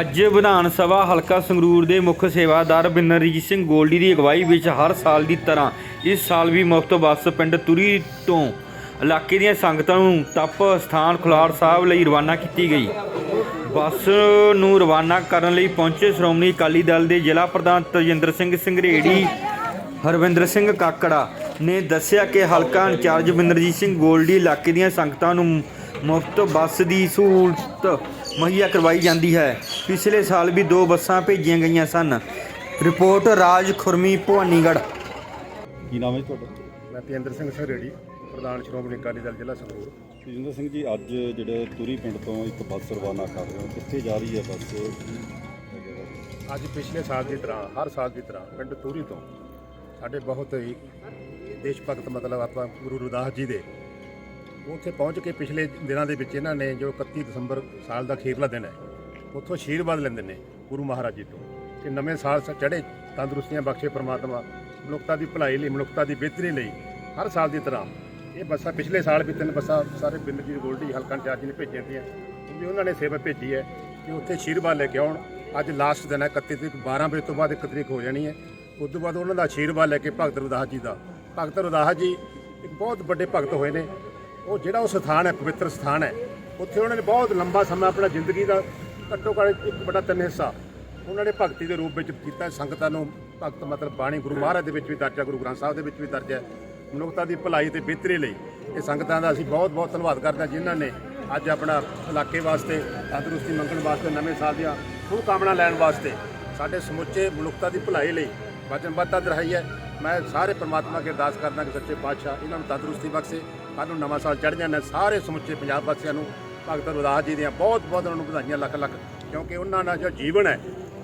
ਅੱਜ ਵਿਧਾਨ ਸਭਾ ਹਲਕਾ ਸੰਗਰੂਰ ਦੇ ਮੁੱਖ ਸੇਵਾਦਾਰ ਬਿਨਰਜੀਤ ਸਿੰਘ ਗੋਲਡੀ ਦੀ ਅਗਵਾਈ ਵਿੱਚ ਹਰ ਸਾਲ ਦੀ ਤਰ੍ਹਾਂ ਇਸ ਸਾਲ ਵੀ ਮੁਫਤ ਬੱਸ ਪਿੰਡ ਤੁਰੀ ਤੋਂ ਇਲਾਕੇ ਦੀਆਂ ਸੰਗਤਾਂ ਨੂੰ ਤਪ ਸਥਾਨ ਖੁਲਾੜ ਸਾਹਿਬ ਲਈ ਰਵਾਨਾ ਕੀਤੀ ਗਈ। ਬੱਸ ਨੂੰ ਰਵਾਨਾ ਕਰਨ ਲਈ ਪਹੁੰਚੇ ਸ਼੍ਰੋਮਣੀ ਅਕਾਲੀ ਦਲ ਦੇ ਜ਼ਿਲ੍ਹਾ ਪ੍ਰਧਾਨ ਤਜਿੰਦਰ ਸਿੰਘ ਸੰਘਰੇੜੀ ਹਰਵਿੰਦਰ ਸਿੰਘ ਕਾਕੜਾ ਨੇ ਦੱਸਿਆ ਕਿ ਹਲਕਾ ਇੰਚਾਰਜ ਬਿੰਦਰਜੀਤ ਸਿੰਘ ਗੋਲਡੀ ਇਲਾਕੇ ਦੀਆਂ ਸੰਗਤਾਂ ਨੂੰ ਮੁਫਤ ਬੱਸ ਦੀ ਸਹੂਲਤ ਮੁਹੱਈਆ ਕਰਵਾਈ ਜਾਂਦੀ ਹੈ। ਪਿਛਲੇ ਸਾਲ ਵੀ ਦੋ ਬੱਸਾਂ ਭੇਜੀਆਂ ਗਈਆਂ ਸਨ। ਰਿਪੋਰਟ ਰਾਜ ਖੁਰਮੀ ਭਵਾਨੀਗੜ੍ਹ। ਕੀ ਨਾਮ ਹੈ ਜੀ ਤੁਹਾਡਾ? ਮੈਂ ਤੇਂਦਰ ਸਿੰਘ ਸਰੇੜੀ ਪ੍ਰਧਾਨ ਸ਼੍ਰੋਮਣੀ ਅਕਾਲੀ ਦਲ ਜ਼ਿਲ੍ਹਾ ਸੰਗਰੂਰ। ਤੇਜਿੰਦਰ ਸਿੰਘ ਜੀ ਅੱਜ ਜਿਹੜੇ ਤੁਰੀ ਪਿੰਡ ਤੋਂ ਇੱਕ ਬੱਸ ਰਵਾਨਾ ਕਰ ਰਹੇ ਹੋ ਕਿੱਥੇ ਜਾ ਰਹੀ ਹੈ ਬੱਸ? ਅੱਜ ਪਿਛਲੇ ਸਾਲ ਦੀ ਤਰ੍ਹਾਂ ਹਰ ਸਾਲ ਦੀ ਤਰ੍ਹਾਂ ਪਿੰਡ ਤੂਰੀ ਤੋਂ ਸਾਡੇ ਬਹੁਤ ਹੀ ਦੇਸ਼ ਭਗਤ ਮਤਲਬ ਆਪਾਂ ਗੁਰੂ ਰਵਿਦਾਸ ਜੀ ਦੇ ਉੱਥੇ ਪਹੁੰਚ ਕੇ ਪਿਛਲੇ ਦਿਨਾਂ ਦੇ ਵਿੱਚ ਇਹਨਾਂ ਨੇ ਜੋ 31 ਦਸੰਬਰ ਸਾਲ ਦਾ ਅਖੀਰਲਾ ਦਿਨ ਹੈ ਉੱਥੋਂ ਆਸ਼ੀਰਵਾਦ ਲੈਂਦੇ ਨੇ ਗੁਰੂ ਮਹਾਰਾਜ ਜੀ ਤੋਂ ਕਿ ਨਵੇਂ ਸਾਲ ਚੜ੍ਹੇ ਤੰਦਰੁਸਤੀਆਂ ਬਖਸ਼ੇ ਪ੍ਰਮਾਤਮਾ, ਮਨੁੱਖਤਾ ਦੀ ਭਲਾਈ ਲਈ, ਮਨੁੱਖਤਾ ਦੀ ਬਿਹਤਰੀ ਲਈ ਹਰ ਸਾਲ ਦੀ ਤਰ੍ਹਾਂ ਇਹ ਬੱਸਾਂ ਪਿਛਲੇ ਸਾਲ ਵੀ ਤਿੰਨ ਬੱਸਾਂ ਸਾਰੇ ਬਿੰਦ ਜੀ ਗੋਲਡੀ ਹਲਕਾ ਇੰਚਾਰਜ ਨੇ ਭੇਜੀਆਂ ਤੀਆਂ ਕਿਉਂਕਿ ਉਹਨਾਂ ਨੇ ਸੇਵਾ ਭੇਜੀ ਹੈ ਕਿ ਉੱਥੇ ਆਸ਼ੀਰਵਾਦ ਲੈ ਕੇ ਆਉਣ। ਅੱਜ ਲਾਸਟ ਦਿਨ ਹੈ 31 ਤਰੀਕ 12 ਵਜੇ ਤੋਂ ਬਾਅਦ 1 ਤਰੀਕ ਹੋ ਜਾਣੀ ਹੈ। ਉਸ ਤੋਂ ਬਾਅਦ ਉਹਨਾਂ ਦਾ ਆਸ਼ੀਰਵਾਦ ਲੈ ਕੇ ਭਗਤ ਰਵਿਦਾਸ ਜੀ ਦਾ। ਭਗਤ ਰਵਿਦਾਸ ਜੀ ਇੱਕ ਬਹੁਤ ਵੱਡੇ ਭਗਤ ਹੋਏ ਨੇ। ਉਹ ਜਿਹੜਾ ਉਹ ਸਥਾਨ ਹੈ, ਪਵਿੱਤਰ ਸਥਾਨ ਹੈ, ਉੱਥੇ ਉਹਨਾਂ ਨੇ ਬਹੁਤ ਲੰਬਾ ਸਮਾਂ ਆਪਣਾ ਜ਼ਿੰਦਗੀ ਦਾ ਘੱਟੋ ਘੱਟ ਇੱਕ ਬੜਾ ਤਿੰਨ ਹਿੱਸਾ ਉਹਨਾਂ ਨੇ ਭਗਤੀ ਦੇ ਰੂਪ ਵਿੱਚ ਕੀਤਾ। ਸੰਗਤਾਂ ਨੂੰ ਭਗਤ ਮਤਲਬ ਬਾਣੀ ਗੁਰੂ ਮਹਾਰਾਜ ਦੇ ਵਿੱਚ ਵੀ ਦਰਜ ਹੈ, ਗੁਰੂ ਗ੍ਰੰਥ ਸਾਹਿਬ ਦੇ ਵਿੱਚ ਵੀ ਦਰਜ ਹੈ। ਮਨੁੱਖਤਾ ਦੀ ਭਲਾਈ ਤੇ ਬਿਹਤਰੀ ਲਈ ਇਹ ਸੰਗਤਾਂ ਦਾ ਅਸੀਂ ਬਹੁਤ ਬਹੁਤ ਧੰਨਵਾਦ ਕਰਦੇ ਹਾਂ ਜਿਨ੍ਹਾਂ ਨੇ ਅੱਜ ਆਪਣਾ ਇਲਾਕੇ ਵਾਸਤੇ, ਤੰਦਰੁਸਤੀ ਮੰਗਣ ਵਾਸਤੇ, ਨਵੇਂ ਸਾਲ ਦੀਆਂ ਸ਼ੁਭ ਕਾਮਨਾ ਲੈਣ ਵਾਸਤੇ ਸਾਡੇ ਸਮੁੱਚੇ ਮਨੁੱਖਤਾ ਦੀ ਭਲਾਈ ਲਈ ਵਚਨਬੱਧਤਾ ਦਰਹਾਈ ਹੈ। ਮੈਂ ਸਾਰੇ ਪ੍ਰਮਾਤਮਾ ਅੱਗੇ ਅਰਦਾਸ ਕਰਦਾ ਕਿ ਸੱਚੇ ਪਾਤਸ਼ਾਹ ਇਹਨਾਂ ਨੂੰ ਤੰਦਰੁਸਤੀ ਬਖਸ਼ੇ। ਕੱਲ੍ਹ ਨੂੰ ਨਵਾਂ ਸਾਲ ਚੜ੍ਹ ਜਾਣਾ ਸਾਰੇ ਸਮੁੱਚੇ ਪੰਜਾਬ ਵਾਸੀਆਂ ਨੂੰ ਭਗਤ ਰਵਿਦਾਸ ਜੀ ਦੀਆਂ ਬਹੁਤ ਬਹੁਤ ਉਹਨਾਂ ਨੂੰ ਵਧਾਈਆਂ ਲੱਖ ਲੱਖ ਕਿਉਂਕਿ ਉਹਨਾਂ ਦਾ ਜੋ ਜੀਵਨ ਹੈ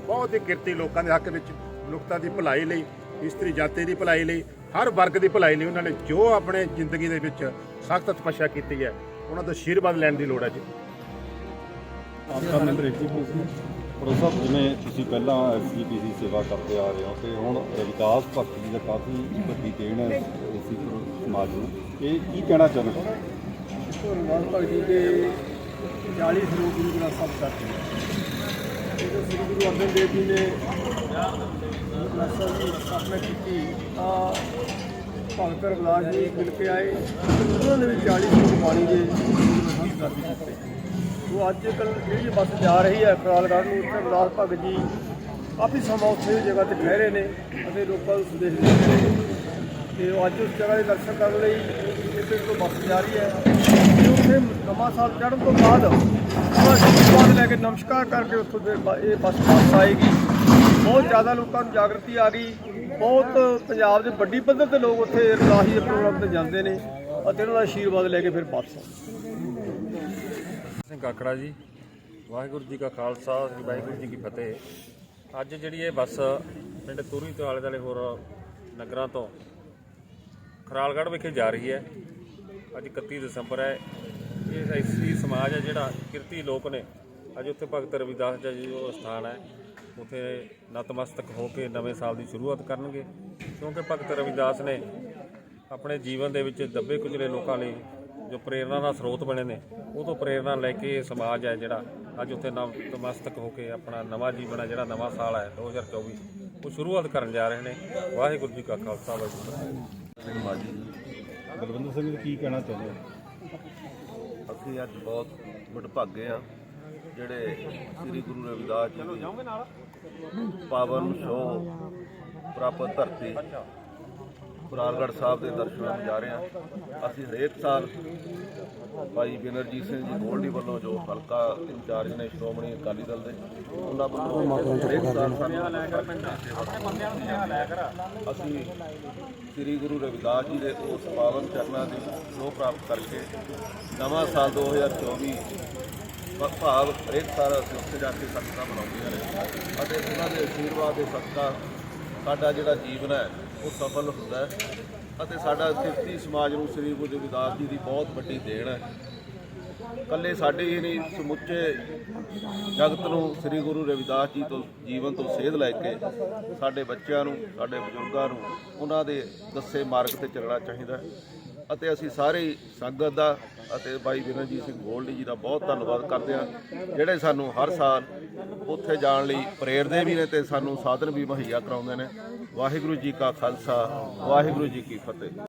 ਬਹੁਤ ਹੀ ਕਿਰਤੀ ਲੋਕਾਂ ਦੇ ਹੱਕ ਵਿੱਚ ਮਨੁੱਖਤਾ ਦੀ ਭਲਾਈ ਲਈ ਇਸਤਰੀ ਜਾਤੀ ਦੀ ਭਲਾਈ ਲਈ ਹਰ ਵਰਗ ਦੀ ਭਲਾਈ ਲਈ ਉਹਨਾਂ ਨੇ ਜੋ ਆਪਣੇ ਜ਼ਿੰਦਗੀ ਦੇ ਵਿੱਚ ਸਖਤ ਤਪੱਸਿਆ ਕੀਤੀ ਹੈ ਉਹਨਾਂ ਤੋਂ ਆਸ਼ੀਰਵਾਦ ਲੈਣ ਦੀ ਲੋੜ ਹੈ ਜੀ। ਆਪਕਾ ਮੈਂਬਰ ਐਕਟੀਵਿਟੀ ਪ੍ਰੋ ਸਾਹਿਬ ਜਿਵੇਂ ਤੁਸੀਂ ਪਹਿਲਾਂ ਐਸਜੀਪੀਸੀ ਸੇਵਾ ਕਰਦੇ ਆ ਰਹੇ ਹੋ ਤੇ ਹੁਣ ਵਿਕਾਸ ਭਗਤ ਜੀ ਦਾ ਕਾਫੀ ਵੱਡੀ ਦੇਣ ਹੈ ਇਸੀ ਸਮਾਜ ਨੂੰ ਇਹ ਕੀ ਕਹਿਣਾ ਚਾਹੁੰਦੇ ਹੋ? ਧੰਨਵਾਦ ਭਗਤ ਜੀ ਦੇ 40 ਸਰੂਪ ਗੁਰੂ ਗ੍ਰੰਥ ਸਾਹਿਬ ਕਰਦੇ ਜਦੋਂ ਸ੍ਰੀ ਗੁਰੂ ਅਰਜਨ ਦੇਵ ਜੀ ਨੇ ਗੁਰੂ ਗ੍ਰੰਥ ਸਾਹਿਬ ਦੀ ਸਥਾਪਨਾ ਕੀਤੀ, ਤਾਂ ਭਗਤ ਰਵਿਦਾਸ ਜੀ ਮਿਲ ਕੇ ਆਏ। ਉਹਨਾਂ ਨੇ ਵੀ 40 ਸਰੂਪ ਬਾਣੀ ਦੇ ਗੁਰੂ ਗ੍ਰੰਥ ਉਹ ਅੱਜ ਕੱਲ੍ਹ ਜਿਹੜੀ ਬੱਸ ਜਾ ਰਹੀ ਹੈ, ਖਰਾਲਗੜ੍ਹ ਨੂੰ, ਉੱਥੇ ਰਵਿਦਾਸ ਭਗਤ ਜੀ ਕਾਫੀ ਸਮਾਂ ਉੱਥੇ ਜਗ੍ਹਾ ਤੇ ਠਹਿਰੇ ਨੇ ਅਤੇ ਲੋਕਾਂ ਨੂੰ ਸੁਦੇਸ਼ ਦੇ ਰਹੇ ਨੇ। ਤੇ ਅੱਜ ਉਸ ਜਗ੍ਹਾ ਦੇ ਦਰਸ਼ਨ ਕਰਨ ਲਈ ਇੱਥੇ ਤੋਂ ਬੱਸ ਜਾ ਰਹੀ ਹੈ। ਉੱਥੇ ਨਵਾਂ ਸਾਲ ਚੜ੍ਹਨ ਤੋਂ ਬਾਅਦ ਆਸ਼ੀਰਵਾਦ ਲੈ ਕੇ ਨਮਸਕਾਰ ਕਰਕੇ ਉੱਥੋਂ ਦੇ ਬ- ਇਹ ਬੱਸ ਵਾਪਸ ਆਏਗੀ। ਬਹੁਤ ਜ਼ਿਆਦਾ ਲੋਕਾਂ ਨੂੰ ਜਾਗਰਤੀ ਆ ਗਈ। ਬਹੁਤ ਪੰਜਾਬ ਦੇ ਵੱਡੀ ਪੱਧਰ ਤੇ ਲੋਕ ਉੱਥੇ ਰਲਾਹੀ ਪ੍ਰੋਗਰਾਮ ਤੇ ਜਾਂਦੇ ਨੇ ਅਤੇ ਉਹਨਾਂ ਦਾ ਆਸ਼ੀਰਵਾਦ ਲੈ ਕੇ ਫਿਰ ਵਾਪਸ ਆਉਂਦੇ ਸਿੰਘ ਕਾਕੜਾ ਜੀ, ਵਾਹਿਗੁਰੂ ਜੀ ਕਾ ਖਾਲਸਾ, ਸ੍ਰੀ ਵਾਹਿਗੁਰੂ ਜੀ ਕੀ ਫਤਿਹ। ਅੱਜ ਜਿਹੜੀ ਇਹ ਬੱਸ ਪਿੰਡ ਤੂਰੀ ਤੋਂ ਆਲੇ ਦੁਆਲੇ ਹੋਰ ਨਗਰਾਂ ਤੋਂ ਖਰਾਲਗੜ੍ਹ ਵਿਖੇ ਜਾ ਰਹੀ ਹੈ। ਅੱਜ 31 ਦਸੰਬਰ ਹੈ। ਇਹ ਐਸੀ ਸਮਾਜ ਹੈ ਜਿਹੜਾ ਕਿਰਤੀ ਲੋਕ ਨੇ। ਅੱਜ ਉੱਥੇ ਭਗਤ ਰਵਿਦਾਸ ਜੀ ਜੋ ਸਥਾਨ ਹੈ। ਉੱਥੇ ਨਤਮਸਤਕ ਹੋ ਕੇ ਨਵੇਂ ਸਾਲ ਦੀ ਸ਼ੁਰੂਆਤ ਕਰਨਗੇ। ਕਿਉਂਕਿ ਭਗਤ ਰਵਿਦਾਸ ਨੇ ਆਪਣੇ ਜੀਵਨ ਦੇ ਵਿੱਚ ਦੱਬੇ ਕੁਚਲੇ ਲੋਕਾਂ ਲਈ ਜੋ ਪ੍ਰੇਰਣਾ ਦਾ ਸਰੋਤ ਬਣੇ ਨੇ, ਉਹ ਤੋਂ ਪ੍ਰੇਰਣਾ ਲੈ ਕੇ ਇਹ ਸਮਾਜ ਹੈ ਜਿਹੜਾ ਅੱਜ ਉੱਥੇ ਨਤਮਸਤਕ ਹੋ ਕੇ ਆਪਣਾ ਨਵਾਂ ਜੀਵਨ ਹੈ, ਜਿਹੜਾ ਨਵਾਂ ਸਾਲ ਹੈ 2024 ਉਹ ਸ਼ੁਰੂਆਤ ਕਰਨ ਜਾ ਰਹੇ ਨੇ। ਵਾਹਿਗੁਰੂ ਜੀ ਕਾ ਖਾਲਸਾ, ਵਾਹਿਗੁਰੂ ਜੀ ਕੀ ਫਤਿਹ। ਬਲਵਿੰਦਰ ਸਿੰਘ ਜੀ ਕੀ ਕਹਿਣਾ ਚਾਹੁੰਦੇ ਹੋ? ਅਸੀਂ ਅੱਜ ਬਹੁਤ ਵਡਭਾਗੇ ਆ ਜਿਹੜੇ ਸ੍ਰੀ ਗੁਰੂ ਰਵਿਦਾਸ ਜੀ ਦੀ ਪਾਵਨ ਸ਼ੋ ਪ੍ਰਾਪਤ ਧਰਤੀ ਕੁਰਾਲਗੜ੍ਹ ਸਾਹਿਬ ਦੇ ਦਰਸ਼ਨਾਂ ਨੂੰ ਜਾ ਰਹੇ ਹਾਂ। ਅਸੀਂ ਹਰੇਕ ਸਾਲ ਭਾਈ ਬਿਨਰਜੀਤ ਸਿੰਘ ਜੀ ਗੋਲਡੀ ਵੱਲੋਂ ਜੋ ਹਲਕਾ ਇੰਚਾਰਜ ਨੇ ਸ਼੍ਰੋਮਣੀ ਅਕਾਲੀ ਦਲ ਦੇ, ਉਹਨਾਂ ਵੱਲੋਂ ਹਰੇਕ ਸਾਲ ਸਾਨੂੰ ਅਸੀਂ ਸ੍ਰੀ ਗੁਰੂ ਰਵਿਦਾਸ ਜੀ ਦੇ ਉਸ ਪਾਵਨ ਚਰਨਾਂ ਦੀ ਸ਼ੋਅ ਪ੍ਰਾਪਤ ਕਰਕੇ ਨਵਾਂ ਸਾਲ 2024 ਭ- ਭਾਵ ਹਰੇਕ ਸਾਲ ਅਸੀਂ ਉੱਥੇ ਜਾ ਕੇ ਸੰਗਤਾਂ ਮਨਾਉਂਦੀਆਂ ਨੇ ਅਤੇ ਉਹਨਾਂ ਦੇ ਆਸ਼ੀਰਵਾਦ ਦੇ ਸਦਕਾ ਸਾਡਾ ਜਿਹੜਾ ਜੀਵਨ ਹੈ ਉਹ ਸਫਲ ਹੁੰਦਾ ਹੈ। ਅਤੇ ਸਾਡਾ ਕਿਰਤੀ ਸਮਾਜ ਨੂੰ ਸ੍ਰੀ ਗੁਰੂ ਰਵਿਦਾਸ ਜੀ ਦੀ ਬਹੁਤ ਵੱਡੀ ਦੇਣ ਹੈ। ਕੱਲੇ ਸਾਡੇ ਹੀ ਨਹੀਂ, ਸਮੁੱਚੇ ਜਗਤ ਨੂੰ ਸ੍ਰੀ ਗੁਰੂ ਰਵਿਦਾਸ ਜੀ ਤੋਂ, ਜੀਵਨ ਤੋਂ ਸੇਧ ਲੈ ਕੇ ਸਾਡੇ ਬੱਚਿਆਂ ਨੂੰ, ਸਾਡੇ ਬਜ਼ੁਰਗਾਂ ਨੂੰ ਉਹਨਾਂ ਦੇ ਦੱਸੇ ਮਾਰਗ ਤੇ ਚੱਲਣਾ ਚਾਹੀਦਾ ਹੈ। ਅਤੇ ਅਸੀਂ ਸਾਰੇ ਸੰਗਤ ਦਾ ਅਤੇ ਬਾਈ ਵਿਰਨਜੀਤ ਸਿੰਘ ਗੋਲਡੀ ਜੀ ਦਾ ਬਹੁਤ ਧੰਨਵਾਦ ਕਰਦੇ ਹਾਂ, ਜਿਹੜੇ ਸਾਨੂੰ ਹਰ ਸਾਲ ਉੱਥੇ ਜਾਣ ਲਈ ਪ੍ਰੇਰਦੇ ਵੀ ਨੇ ਤੇ ਸਾਨੂੰ ਸਾਧਨ ਵੀ ਮੁਹੱਈਆ ਕਰਾਉਂਦੇ ਨੇ। ਵਾਹਿਗੁਰੂ ਜੀ ਕਾ ਖਾਲਸਾ, ਵਾਹਿਗੁਰੂ ਜੀ ਕੀ ਫਤਿਹ।